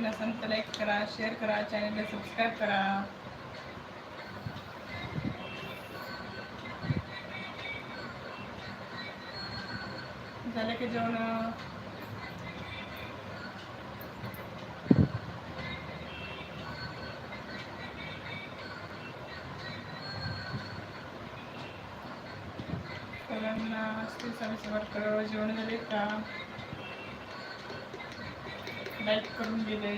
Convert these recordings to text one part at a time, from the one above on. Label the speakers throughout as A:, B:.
A: नवीन असेल तर लाईक करा शेअर करा चॅनलला सबस्क्राईब करा. झालं की जेवण? सर्वांना श्री स्वामी समर्थ जेवण झाले का? लाईक करून दिले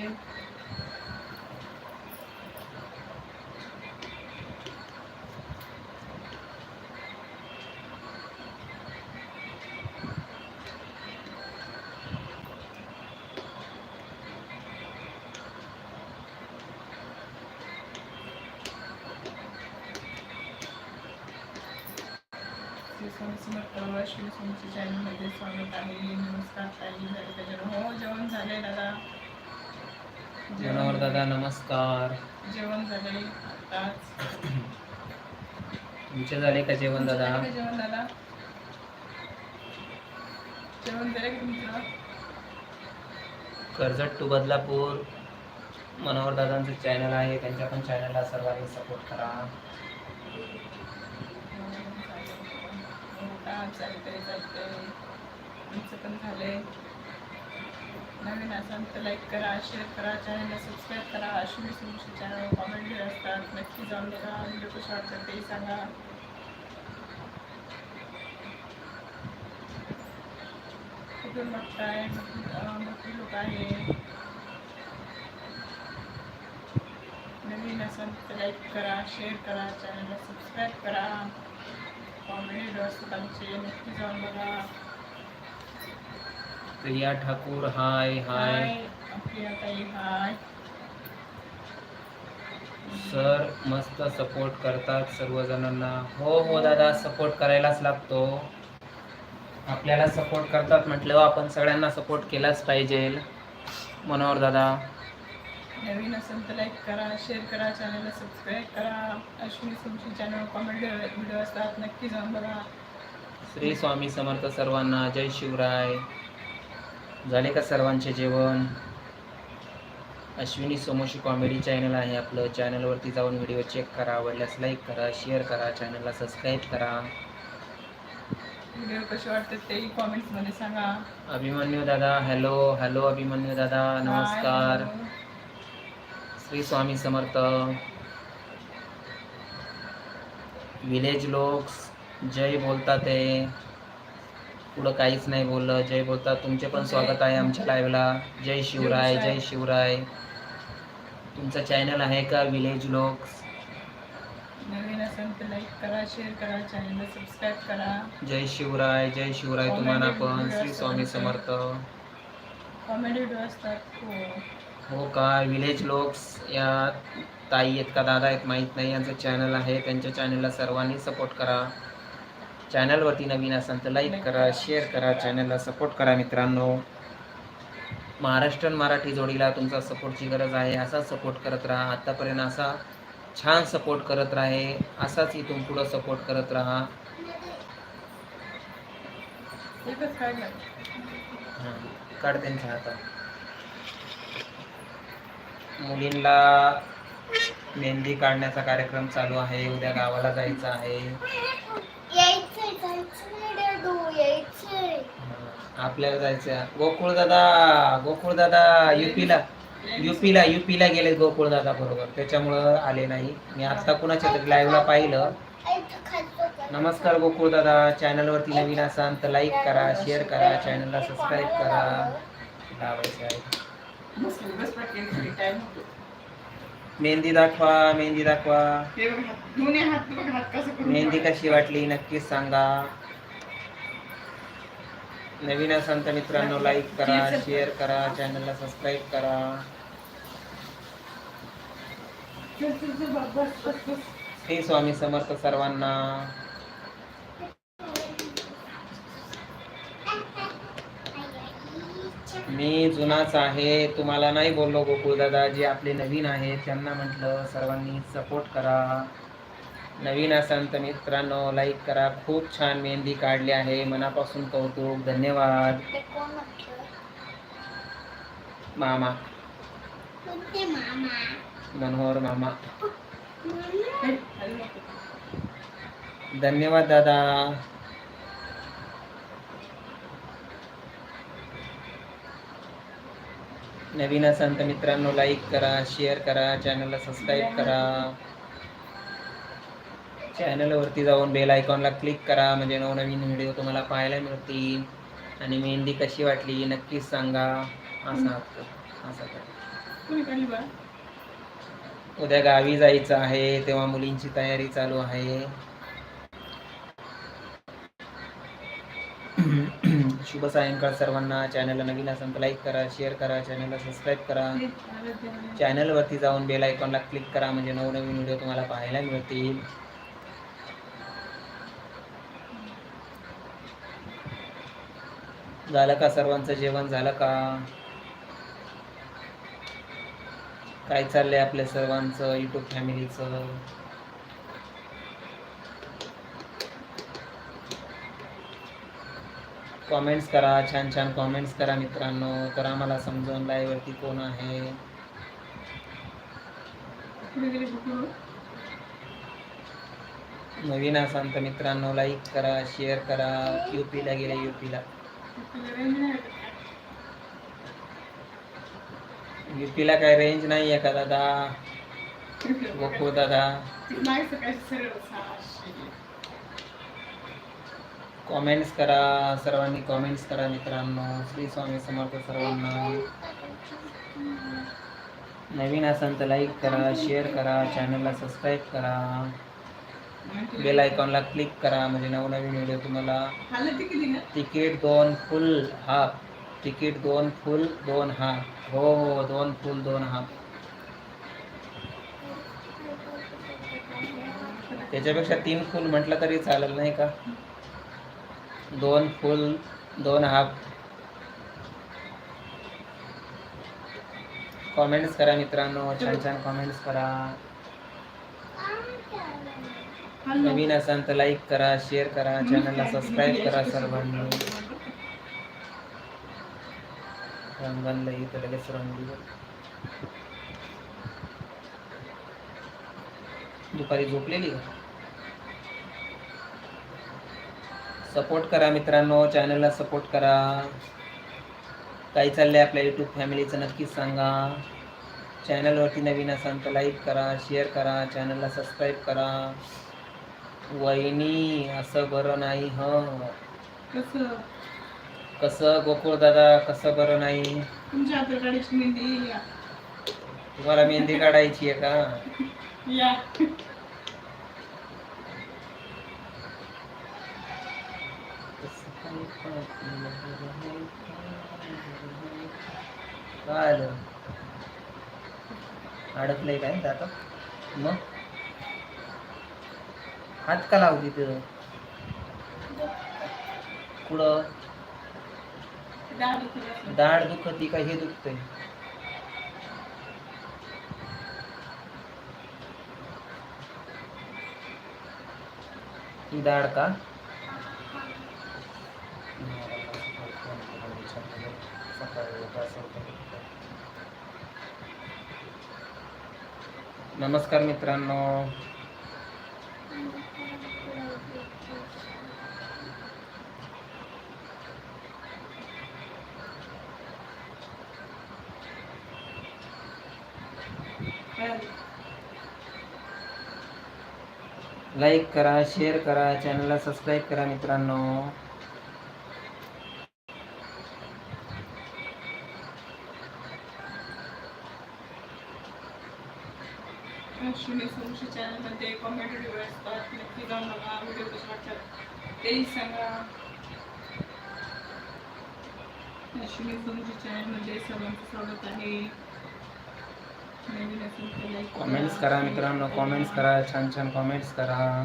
A: श्री स्वामी श्री स्वामीच्या चॅनलमध्ये स्वागत आहे. नमस्कार ताई झाले का जेवण हो जेवण झाले दादा.
B: जेवणावर दादा नमस्कार.
A: जेवण झाले आताच.
B: तुमचे झाले का जेवण दादा?
A: झाले का जेवण दादा? जेवण झालं की तुमचं?
B: कर्जत टू बदलापूर. मनोहर दादांचं चॅनल आहे. त्यांच्या पण चॅनलला सर्वांनी सपोर्ट करा.
A: का चालतंय चालतंय आमचं पण झालंय. नवीन असाल तर करा शेअर करा चॅनलला सबस्क्राईब करा. सुमशी चॅनल कॉमेंट असतात. नक्की जाऊन बघा. व्हिडिओ कशा वाटतात नवीन असाल तर लाईक करा शेअर करा सबस्क्राईब करा. कॉमेडी व्हिडिओ असतात आमचे नक्की जाऊन बघा.
B: Priya Thakur hi hi. Sir मस्त सपोर्ट करतात सर्वजणांना. हो हो दादा सपोर्ट करायलाच लागतो. आपल्याला सपोर्ट करतात म्हटलं आपण सगळ्यांना सपोर्ट केलाच पाहिजे. मनोहर दादा.
A: नवीन असेल तर लाईक करा शेअर करा चॅनलला सबस्क्राईब करा. अश्विनी तुमची चॅनल कॉमेडी व्हिडिओ असतात नक्की जाऊन बघा.
B: श्री स्वामी समर्थ सर्वांना जय शिवराय. झाले का सर्वांचे जेवण? अश्विनी सोमोशी कॉमेडी चॅनल आहे आपलं. चॅनलवरती जाऊन व्हिडिओ चेक करा. आवडल्यास लाईक करा शेअर करा चॅनलला सबस्क्राईब करा.
A: व्हिडिओ कसे वाटतात तेही कॉमेंट्समध्ये सांगा.
B: अभिमन्यू दादा हॅलो हॅलो अभिमन्यू दादा. नमस्कार. श्री स्वामी समर्थ. विलेज लोक्स जय बोलतात ते. पुढं काहीच नाही बोललं. जय बोलतात तुमचे पण स्वागत आहे आमच्या लाईव्हला जय शिवराय जय शिवराय. तुमचं चॅनल आहे का विलेज लोक्स?
A: नवीन असेल तर लाईक करा शेअर करा चॅनलला सबस्क्राईब करा.
B: जय शिवराय जय शिवराय तुम्हाला पण. श्री स्वामी समर्थ.
A: कॉमेडी असतात. हो
B: का? विलेज लोक्स या ताई आहेत का? दादा आहेत? माहीत नाही. यांचं चॅनल आहे. त्यांच्या चॅनलला सर्वांनी सपोर्ट करा. चॅनलवरती नवीन असाल तर लाईक करा शेअर करा चॅनलला सपोर्ट करा मित्रांनो. महाराष्ट्रन मराठी जोडीला तुमचा सपोर्टची गरज आहे. असा सपोर्ट करत राहा. आत्तापर्यंत असा छान सपोर्ट करत राहे. असाच इथून पुढं सपोर्ट करत राहा.
A: एकच काय नाही.
B: हां, काढ त्यांच्या हातात. मुलींना मेहंदी काढण्याचा कार्यक्रम चालू आहे उद्या गावाला जायचं आहे. आपल्याला जायचं. गोकुळ दादा गोकुळ दादा युपीला. युपीला युपीला गेले गोकुळ दादा बरोबर. त्याच्यामुळं आले नाही. मी आत्ता कुणाच्या तरी लाईव्हला पाहिलं? नमस्कार गोकुळ दादा. चॅनलवरती नवीन असाल तर लाईक करा शेअर करा. चॅनलला सबस्क्राईब करा. लावायचं आहे. मेहंदी दाखवा मेहंदी दाखवा. मेहंदी कशी वाटली नक्कीच सांगा. नवीन असाल तर मित्रांनो लाईक करा शेअर करा चॅनलला सबस्क्राईब करा. हे स्वामी समर्थ सर्वांना. मी जुनाच आहे तुम्हाला नाही बोललो गोकुळ दादा जे आपले नवीन आहेत त्यांना म्हटलं सर्वांनी सपोर्ट करा. नवीन असाल तर मित्रांनो लाईक करा. खूप छान मेहंदी काढली आहे. मनापासून कौतुक धन्यवाद? मामा. मनोहर मामा. धन्यवाद दादा. नवीन असाल तर मित्रांनो लाईक करा शेअर करा चॅनलला सबस्क्राईब करा. चॅनलवरती जाऊन बेल आयकॉनला क्लिक करा म्हणजे नवनवीन व्हिडिओ तुम्हाला पाहायला मिळतील. आणि मेहंदी कशी वाटली नक्कीच सांगा. असा असं करा उद्या गावी जायचं आहे तेव्हा मुलींची तयारी चालू आहे. शुभ सायंकाळ सर्वांना. चॅनलला नवीन असेल तर लाईक करा शेअर करा चॅनलला सबस्क्राईब करा. चॅनलवरती जाऊन बेल आयकॉनला क्लिक करा म्हणजे नवनवीन व्हिडिओ तुम्हाला पाहायला मिळतील. झालं का सर्वांचं जेवण? झालं का? काय चाललंय आपल्या सर्वांचं युट्यूब फॅमिलीचं कॉमेंट्स करा छान छान कॉमेंट्स करा मित्रांनो. तर आम्हाला समजून लाईव्हवरती कोण आहे? नवीन असाल तर मित्रांनो लाईक करा शेअर करा. युपीला गेले युपीला युपीला काय रेंज नाही आहे का दादा?
A: का?
B: दादा. कॉमेंट्स करा सर्वांनी कॉमेंट्स करा मित्रांनो. श्री स्वामी समर्थ सर्वांना. नवीन असाल तर लाईक करा शेअर करा चॅनलला सबस्क्राईब करा. बेल आयकॉनला क्लिक करा म्हणजे नवनवीन व्हिडिओ तुम्हाला तिकीट दोन फुल हाफ. तिकीट दोन फुल दोन हाफ. हो हो, हो दोन फुल दोन हाफ. त्याच्यापेक्षा तीन फुल म्हटलं तरी चालेल नाही का? दोन फुल दोन हाफ. कॉमेंट्स करा मित्रांनो छान छान कॉमेंट्स करा. नवीन असाल तर लाईक करा शेअर करा चॅनलला सबस्क्राईब करा सर्वांनी. रंगांना लई तर लगेच रंगली दुपारी झोपलेली का? सपोर्ट करा मित्रांनो चॅनलला सपोर्ट करा. काय चाललंय आपल्या यूट्यूब फॅमिलीचं नक्कीच सांगा. चॅनलवरती नवीन असाल तर लाईक करा शेअर करा चॅनलला सबस्क्राईब करा. वहिनी असं बरं नाही ह.
A: कसं?
B: गोकुळ दादा कसं बरं नाही? तुम्हाला मेहंदी काढायची आहे का
A: या
B: काय आलं. अडकलंय काय आता? मग? हात का लावली तिथं कुठं?
A: डाळ दुखत
B: दाढ दुखती का हे दुखतंय? ही दाढ का? नमस्कार मित्रांनो. लाईक करा शेअर करा चॅनलला सबस्क्राईब करा मित्रांनो.
A: सोमशी चॅनलमध्ये कॉमेडी व्हिडिओ असतात नक्की जाऊन बघा व्हिडिओ कसे वाटतात तेही सांगा। अश्विनी सोमशी चॅनलमध्ये सर्वांचं स्वागत आहे नवीन असेल तर like
B: कॉमेंट्स करा मित्रांनो कॉमेंट्स करा छान छान कॉमेंट्स करा।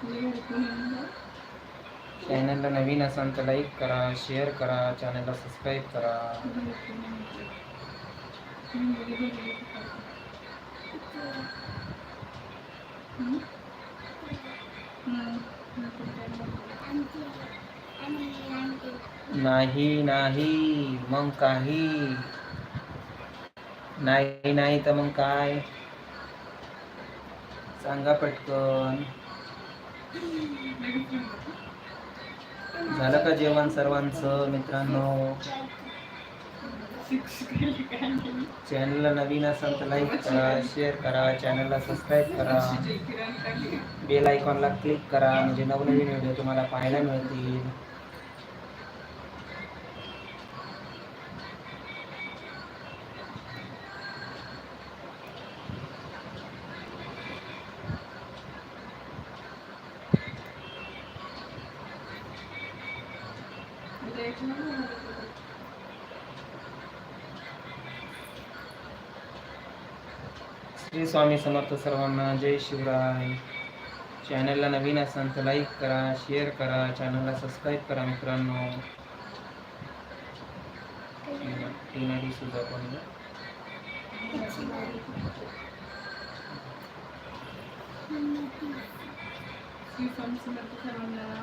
A: कोणी म्हणलं?
B: चॅनलला नवीन असाल तर लाईक करा शेअर करा चॅनलला सबस्क्राईब करा. नाही नाही मग काही. नाही नाही तर मग काय? सांगा पटकन. झालं का जेवण सर्वांचं मित्रांनो? चॅनलला नवीन असाल तर लाईक करा शेअर करा चॅनलला सबस्क्राईब करा. बेल आयकॉनला क्लिक करा म्हणजे नवनवीन व्हिडिओ तुम्हाला पाहायला मिळतील. श्री स्वामी समर्थ सर्वांना जय शिवराय. चॅनलला नवीन असाल तर लाईक करा शेअर करा चॅनलला सबस्क्राईब करा मित्रांनो. सुद्धा
A: श्री स्वामी समर्थ सर्वांना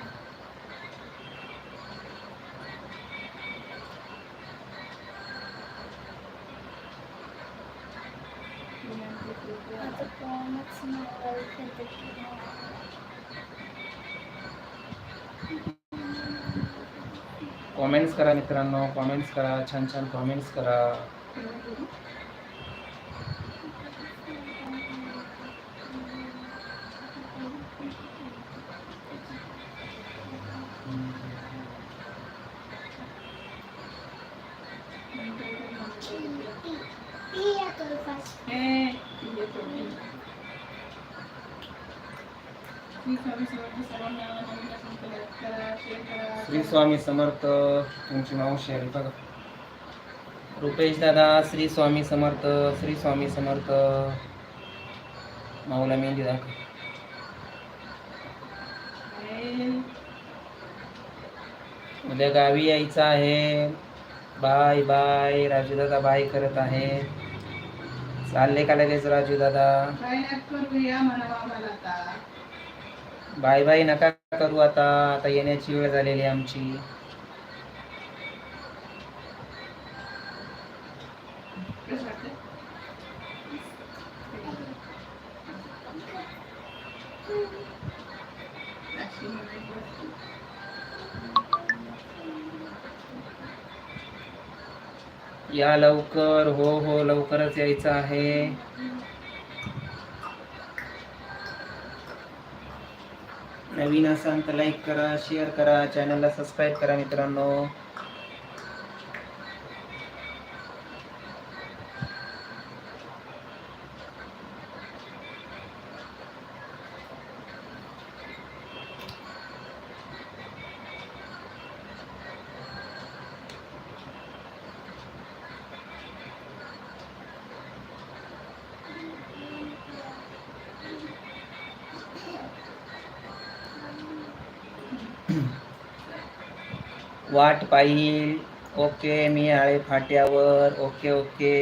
B: कॉमेंट्स करा मित्रांनो कॉमेंट्स करा छान छान कॉमेंट्स करा.
A: श्री स्वामी समर्थ
B: तुमची मावशी आहे बघा. रुपेश दादा श्री स्वामी समर्थ श्री स्वामी समर्थ. माऊला मेहंदी दाखव. उद्या गावी यायचं आहे. Bye bye. राजू दादा बाय करत आहे. चालले का लगेच राजू दादा? बाय बाय नका करू आता. आता येण्याची वेळ झालेली आहे आमची. या लवकर हो हो लवकरच यायचं आहे. नवीन असाल तर लाईक करा शेअर करा चॅनलला सबस्क्राईब करा मित्रांनो. वाट पाहिल. ओके मी आळे फाट्यावर. Okay okay.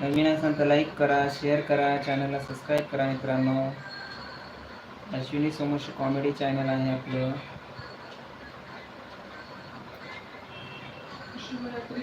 B: नवीन असाल तर लाईक करा शेअर करा चॅनलला सबस्क्राईब करा मित्रांनो. अश्विनी समोर कॉमेडी चॅनल आहे आपलं.
A: शिवरात्री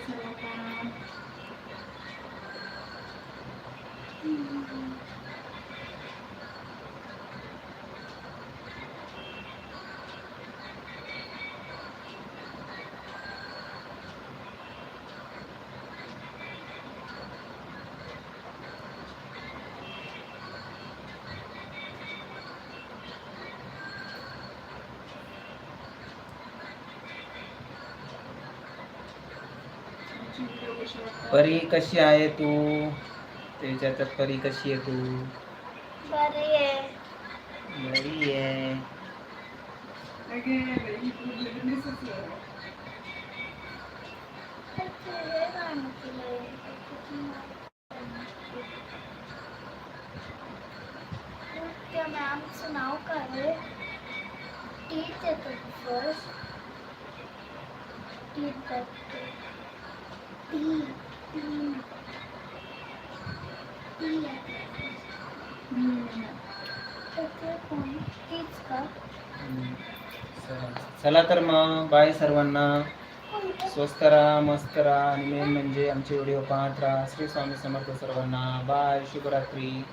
B: परी कशी आहे तू? ते विचारतात परी कशी आहे तू?
C: बरे आहे.
B: बरी आहे.
C: नाव काय टीच येतं फर्स्ट टी
B: चला. तर मग बाय सर्वांना. स्वस्त राहा मस्त राहा आणि मेन म्हणजे आमचे व्हिडिओ पाहत राहा. श्री स्वामी समर्थ सर्वांना. बाय शुभरात्री.